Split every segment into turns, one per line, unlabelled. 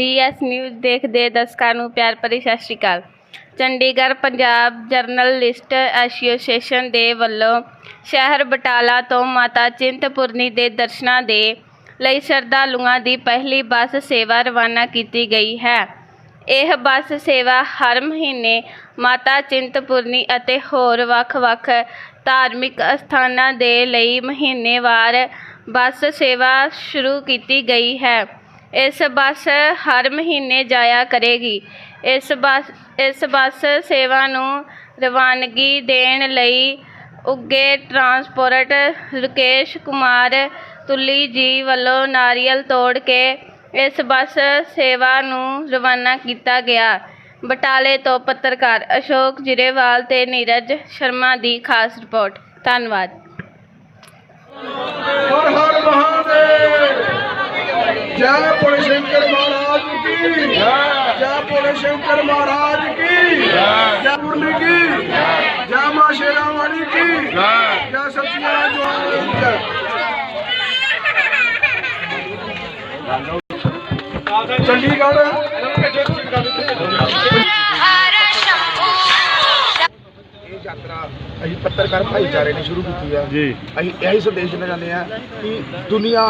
DS news ਦੇਖਦੇ ਦਰਸ਼ਕਾਂ ਨੂੰ ਪਿਆਰ ਭਰੀ ਸਤਿ ਸ਼੍ਰੀ ਅਕਾਲ। ਚੰਡੀਗੜ੍ਹ ਪੰਜਾਬ ਜਰਨਲਿਸਟ ਐਸੋਸੀਏਸ਼ਨ ਦੇ ਵੱਲੋਂ ਸ਼ਹਿਰ ਬਟਾਲਾ ਤੋਂ ਮਾਤਾ ਚਿੰਤਪੁਰਨੀ ਦੇ ਦਰਸ਼ਨਾਂ ਦੇ ਲਈ ਸ਼ਰਧਾਲੂਆਂ ਦੀ ਪਹਿਲੀ ਬੱਸ ਸੇਵਾ ਰਵਾਨਾ ਕੀਤੀ ਗਈ ਹੈ। ਇਹ ਬੱਸ ਸੇਵਾ ਹਰ ਮਹੀਨੇ ਮਾਤਾ ਚਿੰਤਪੁਰਨੀ ਅਤੇ ਹੋਰ ਵੱਖ-ਵੱਖ ਧਾਰਮਿਕ ਅਸਥਾਨਾਂ ਦੇ ਲਈ ਮਹੀਨੇਵਾਰ ਬੱਸ ਸੇਵਾ ਸ਼ੁਰੂ ਕੀਤੀ ਗਈ ਹੈ। ਇਸ ਬੱਸ ਹਰ ਮਹੀਨੇ ਜਾਇਆ ਕਰੇਗੀ। ਇਸ ਬੱਸ ਇਸ ਬੱਸ ਸੇਵਾ ਨੂੰ ਰਵਾਨਗੀ ਦੇਣ ਲਈ ਉੱਗੇ ਟਰਾਂਸਪੋਰਟ ਰਕੇਸ਼ ਕੁਮਾਰ ਤੁੱਲੀ ਜੀ ਵੱਲੋਂ ਨਾਰੀਅਲ ਤੋੜ ਕੇ ਇਸ ਬੱਸ ਸੇਵਾ ਨੂੰ ਰਵਾਨਾ ਕੀਤਾ ਗਿਆ। ਬਟਾਲੇ ਤੋਂ ਪੱਤਰਕਾਰ ਅਸ਼ੋਕ ਜਿਰੇਵਾਲ ਤੇ ਨੀਰਜ ਸ਼ਰਮਾ ਦੀ ਖਾਸ ਰਿਪੋਰਟ। ਧੰਨਵਾਦ।
ਜੈ ਭੋਲੇ ਸ਼ੰਕਰ ਮਹਾਰਾਜ ਕੀ? ਜੈ ਜੈ ਭੋਲੇ ਸ਼ੰਕਰ ਮਹਾਰਾਜ ਕੀ? ਜੈ ਜੈ ਮੁਰਲੀ ਕੀ? ਜੈ ਮਾ ਸ਼ੇਰਾ ਵਾਲੀ ਕੀ? ਜੈ ਜੈ ਸੱਚੀਆਂ ਜਵਾਨ ਚੰਡੀਗੜ੍ਹ। ਯਾਤਰਾ ਅਸੀਂ ਪੱਤਰਕਾਰ ਭਾਈਚਾਰੇ ਨੇ ਸ਼ੁਰੂ ਕੀਤੀ ਹੈ।
ਜੀ।
ਅਸੀਂ ਇਹੀ ਸੰਦੇਸ਼ ਦੇਣਾ ਚਾਹੁੰਦੇ ਹਾਂ ਕਿ ਦੁਨੀਆ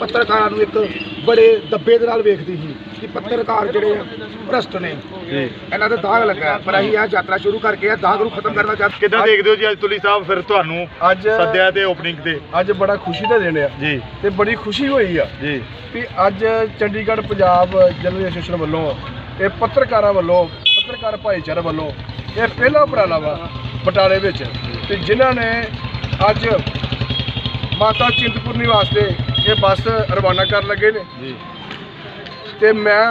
ਪੱਤਰਕਾਰਾਂ ਨੂੰ ਇੱਕ ਬੜੇ ਦੱਬੇ ਦੇ ਨਾਲ ਵੇਖਦੀ ਸੀ ਕਿ ਪੱਤਰਕਾਰ ਜਿਹੜੇ ਆ, ਭ੍ਰਸ਼ਟ ਨੇ।
ਜੀ।
ਇਹਨਾਂ ਤੇ ਦਾਗ ਲੱਗਾ। ਪਰ ਅਸੀਂ ਇਹ ਯਾਤਰਾ ਸ਼ੁਰੂ ਕਰਕੇ ਇਹ ਦਾਗ ਨੂੰ ਖਤਮ ਕਰਨਾ ਚਾਹੁੰਦੇ
ਕਿੱਦਾਂ ਦੇਖਦੇ ਹੋ ਜੀ ਅੱਜ ਤੁਲੀ ਸਾਹਿਬ ਫਿਰ ਤੁਹਾਨੂੰ
ਅੱਜ
ਸੱਦਿਆ ਤੇ ਓਪਨਿੰਗ ਤੇ?
ਅੱਜ ਬੜਾ ਖੁਸ਼ੀ ਦਾ ਦਿਨ ਆ।
ਜੀ।
ਤੇ ਬੜੀ ਖੁਸ਼ੀ ਹੋਈ ਆ
ਜੀ।
ਕਿ ਅੱਜ ਚੰਡੀਗੜ੍ਹ ਪੰਜਾਬ ਜਰਨਲਿਸਟ ਐਸੋਸੀਏਸ਼ਨ ਵੱਲੋਂ ਇਹ ਪੱਤਰਕਾਰਾਂ ਵੱਲੋਂ ਪੱਤਰਕਾਰ ਭਾਈਚਾਰੇ ਵੱਲੋਂ ਇਹ ਪਹਿਲਾ ਉਪਰਾਲਾ ਵਾ ਬਟਾਲੇ ਵਿੱਚ। ਤੇ ਜਿਨ੍ਹਾਂ ਨੇ ਅੱਜ ਮਾਤਾ ਚਿੰਤਪੁਰਨੀ ਵਾਸਤੇ ਇਹ ਬੱਸ ਰਵਾਨਾ ਕਰਨ ਲੱਗੇ ਨੇ।
ਜੀ।
ਤੇ ਮੈਂ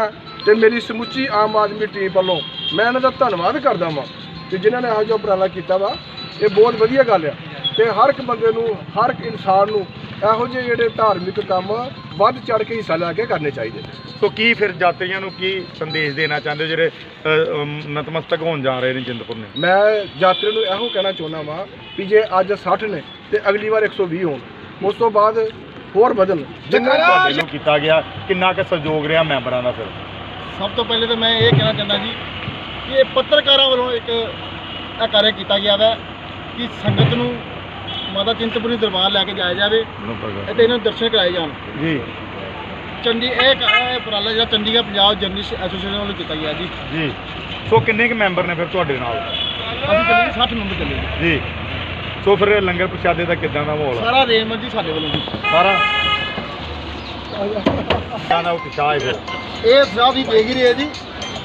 ਤੇ ਮੇਰੀ ਸਮੁੱਚੀ ਆਮ ਆਦਮੀ ਟੀਮ ਵੱਲੋਂ ਮੈਂ ਇਹਨਾਂ ਦਾ ਧੰਨਵਾਦ ਕਰਦਾ ਵਾਂ ਕਿ ਜਿਨ੍ਹਾਂ ਨੇ ਇਹੋ ਜਿਹਾ ਉਪਰਾਲਾ ਕੀਤਾ ਵਾ। ਇਹ ਬਹੁਤ ਵਧੀਆ ਗੱਲ ਆ। ਤੇ ਹਰ ਇੱਕ ਬੰਦੇ ਨੂੰ ਹਰ ਇੱਕ ਇਨਸਾਨ ਨੂੰ ਇਹੋ ਜਿਹੇ ਜਿਹੜੇ ਧਾਰਮਿਕ ਕੰਮ ਵੱਧ ਚੜ ਕੇ ਹਿੱਸਾ ਲੈ ਕੇ ਕਰਨੇ ਚਾਹੀਦੇ ਨੇ।
ਸੋ ਕੀ ਫਿਰ ਯਾਤਰੀਆਂ ਨੂੰ ਕੀ ਸੰਦੇਸ਼ ਦੇਣਾ ਚਾਹੁੰਦੇ ਹੋ ਜਿਹੜੇ ਅ, ਅਮ, ਨਤਮਸਤਕ ਹੋਣ ਜਾ ਰਹੇ ਨੇ ਚਿੰਤਪੁਰਨੀ
ਮੈਂ ਯਾਤਰੀ ਨੂੰ ਇਹੋ ਕਹਿਣਾ ਚਾਹੁੰਦਾ ਵਾਂ ਵੀ ਜੇ ਅੱਜ 60 ਨੇ ਤੇ ਅਗਲੀ ਵਾਰ 120 ਹੋਣ ਉਸ ਤੋਂ ਬਾਅਦ ਹੋਰ ਵਧਣ। ਜਿੰਨਾ
ਤੁਹਾਡੇ ਨੂੰ ਕੀਤਾ ਗਿਆ ਕਿੰਨਾ ਕੁ ਸਹਿਯੋਗ ਰਿਹਾ ਮੈਂਬਰਾਂ ਦਾ ਫਿਰ?
ਸਭ ਤੋਂ ਪਹਿਲੇ ਤਾਂ ਮੈਂ ਇਹ ਕਹਿਣਾ ਚਾਹੁੰਦਾ ਜੀ ਕਿ ਇਹ ਪੱਤਰਕਾਰਾਂ ਵੱਲੋਂ ਇੱਕ ਇਹ ਕਾਰਜ ਕੀਤਾ ਗਿਆ ਹੈ ਕਿ ਸੰਗਤ ਨੂੰ ਮਾਤਾ ਚਿੰਤਪੁਰਨੀ ਦਰਬਾਰ ਲੈ ਕੇ ਜਾਇਆ ਜਾਵੇ ਅਤੇ ਇਹਨਾਂ ਨੂੰ ਦਰਸ਼ਨ ਕਰਾਏ ਜਾਣ।
ਜੀ।
ਚੰਡੀ ਇਹ ਇਹ ਉਪਰਾਲਾ ਜਿਹੜਾ ਚੰਡੀਗੜ੍ਹ ਪੰਜਾਬ ਜਰਨਲਿਸਟ ਐਸੋਸੀਏਸ਼ਨ ਵੱਲੋਂ ਕੀਤਾ ਗਿਆ ਜੀ।
ਜੀ। ਸੋ ਕਿੰਨੇ ਕੁ ਮੈਂਬਰ ਨੇ ਫਿਰ ਤੁਹਾਡੇ ਨਾਲ?
ਅਸੀਂ ਚੱਲੇ 60 ਨੰਬਰ ਚੱਲੇ ਜੀ।
ਜੀ। ਸੋ ਫਿਰ ਲੰਗਰ ਪ੍ਰਸ਼ਾਦੇ ਦਾ ਕਿੱਦਾਂ ਦਾ ਮਾਹੌਲ ਆ?
ਸਾਰਾ ਅਰੇਂਜਮੈਂਟ ਜੀ ਸਾਡੇ ਵੱਲੋਂ ਜੀ।
ਸਾਰਾ? ਦਾ ਉਤਸ਼ਾਹ ਹੈ ਫਿਰ?
ਇਹ ਸਾਹਿਬ ਵੀ ਦੇਖ ਹੀ ਰਹੇ ਜੀ।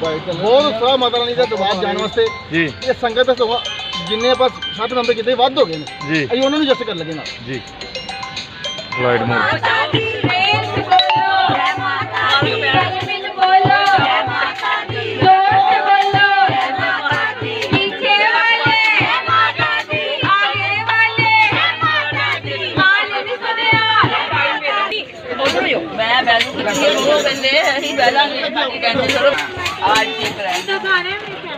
ਬਹੁਤ ਉਤਸ਼ਾਹ ਮਾਤਾ ਰਾਣੀ ਦਾ ਦਰਬਾਰ ਜਾਣ ਵਾਸਤੇ।
ਜੀ।
ਇਹ ਸੰਗਤ ਦਾ ਸਗੋਂ ਜਿੰਨੇ ਆਪਾਂ 60 ਨੰਬਰ ਕਿਤੇ ਵੱਧ ਹੋ ਗਏ ਨੇ
ਜੀ
ਅਸੀਂ ਉਹਨਾਂ ਨੂੰ ਜਸਟ ਕਰ ਲਗੇ ਨਾਲ
ਜੀ ਲਾਈਟ ਮੋਡ
ਮੈਂ ਬੈਲੂ ਕਿੱਥੇ ਉਹ ਕਹਿੰਦੇ ਅਸੀਂ ਬੈਲਾਂ ਨਹੀਂ ਕਹਿੰਦੇ ਚਲੋ ਆਜ ਠੀਕ ਰਹਿ